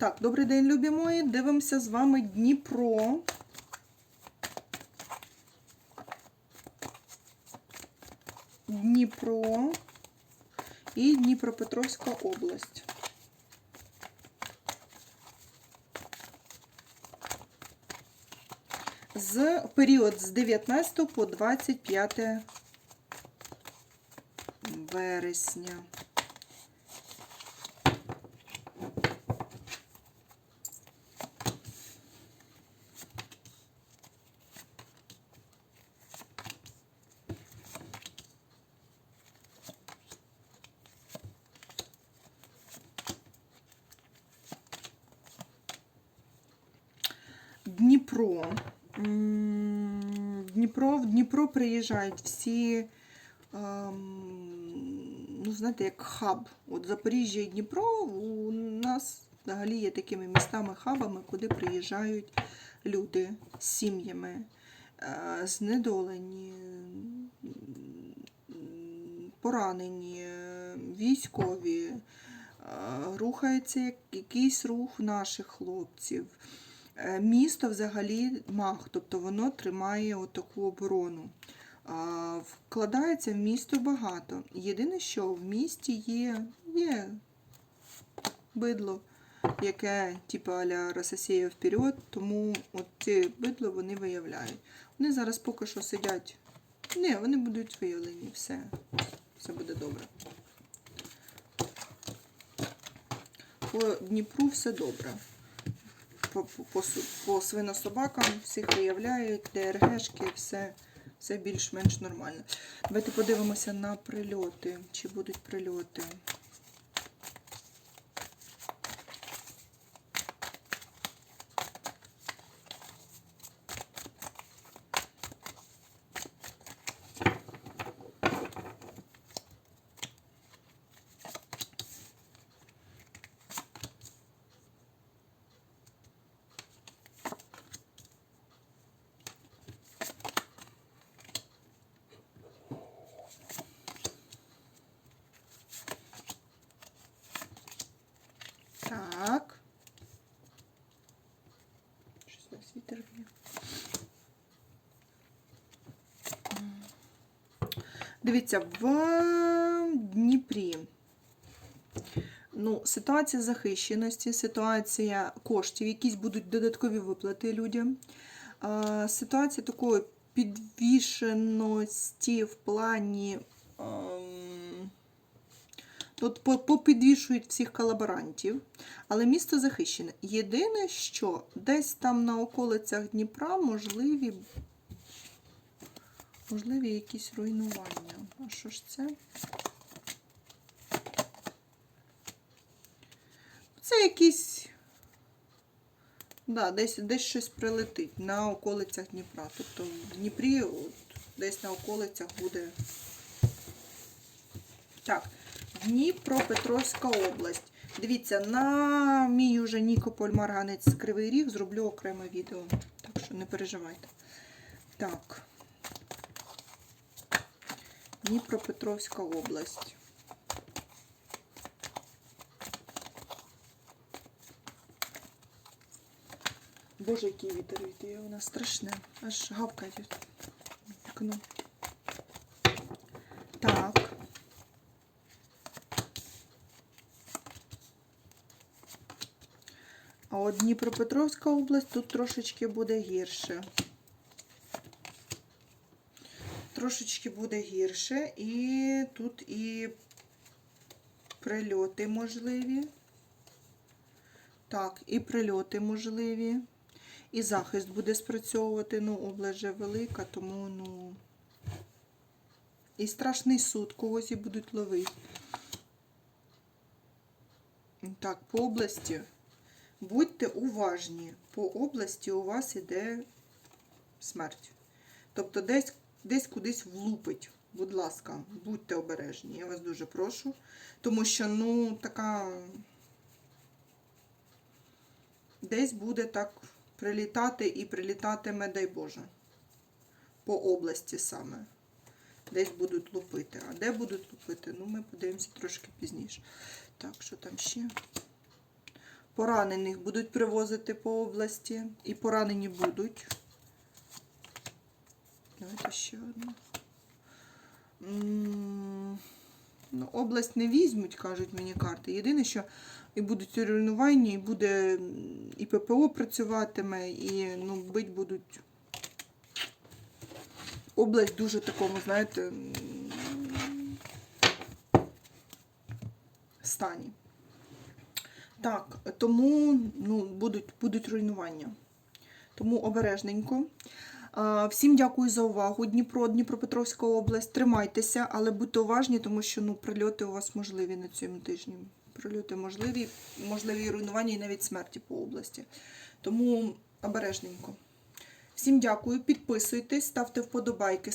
Так, добрий день, любі мої. Дивимося з вами Дніпро. Дніпро і Дніпропетровська область. З період з 19 по 25 вересня. Дніпро. Дніпро, в Дніпро приїжджають всі, ем, ну, знаєте, як хаб. От Запоріжжя і Дніпро у нас взагалі є такими містами-хабами, куди приїжджають люди з сім'ями, е, знедолені, поранені, військові. Е, Рухається якийсь рух наших хлопців. Е, Місто взагалі мах, тобто воно тримає отаку оборону. Вкладається в місто багато. Єдине, що в місті є, є бидло, яке типу аля Рососія вперед, тому от ці бидло вони виявляють. Вони зараз поки що сидять. Ні, вони будуть виявлені, все. Все буде добре. По Дніпру все добре по, по, по, свинособакам всіх виявляють, ДРГшки, все, все більш-менш нормально. Давайте подивимося на прильоти. Чи будуть прильоти? Так. Щось у нас вітер є. Дивіться, в Дніпрі. Ну, ситуація захищеності, ситуація коштів, якісь будуть додаткові виплати людям. Ситуація такої підвішеності в плані. ем, Тут попідвішують всіх колаборантів, але місто захищене. Єдине, що десь там на околицях Дніпра можливі, можливі якісь руйнування. А що ж це? Це якісь. Да, десь, десь щось прилетить на околицях Дніпра. Тобто в Дніпрі от, десь на околицях буде. Так. Дніпропетровська область. Дивіться, на мій уже Нікополь Марганець Кривий Ріг зроблю окреме відео. Так що не переживайте. Так. Дніпропетровська область. Боже, який вітер йде, у нас страшне. Аж гавкає вікно. Так. А от Дніпропетровська область тут трошечки буде гірше. Трошечки буде гірше, і тут і прильоти можливі. Так, і прильоти можливі. І захист буде спрацьовувати. Ну, область вже велика, тому, ну. І страшний суд когось і будуть ловити. Так, по області. Будьте уважні, по області у вас іде смерть. Тобто десь, десь кудись влупить. Будь ласка, будьте обережні, я вас дуже прошу. Тому що, ну, така. Десь буде так прилітати і прилітатиме, дай Боже. По області саме. Десь будуть лупити. А де будуть лупити? Ну, ми подивимося трошки пізніше. Так, що там ще? Поранених будуть привозити по області. І поранені будуть. Давайте ще одну. Ну, область не візьмуть, кажуть мені карти. Єдине, що і будуть руйнування, і буде і ППО працюватиме, і ну, бить будуть. Область дуже такому, знаєте, стані. Так, тому ну, будуть, будуть руйнування. Тому обережненько. Всім дякую за увагу. Дніпро, Дніпропетровська область. Тримайтеся, але будьте уважні, тому що ну, прильоти у вас можливі на цьому тижні. Прильоти можливі, можливі руйнування і навіть смерті по області. Тому обережненько. Всім дякую, підписуйтесь, ставте вподобайки,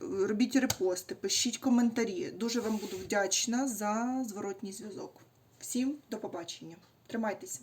робіть репости, пишіть коментарі. Дуже вам буду вдячна за зворотній зв'язок. Всім до побачення. Тримайтеся.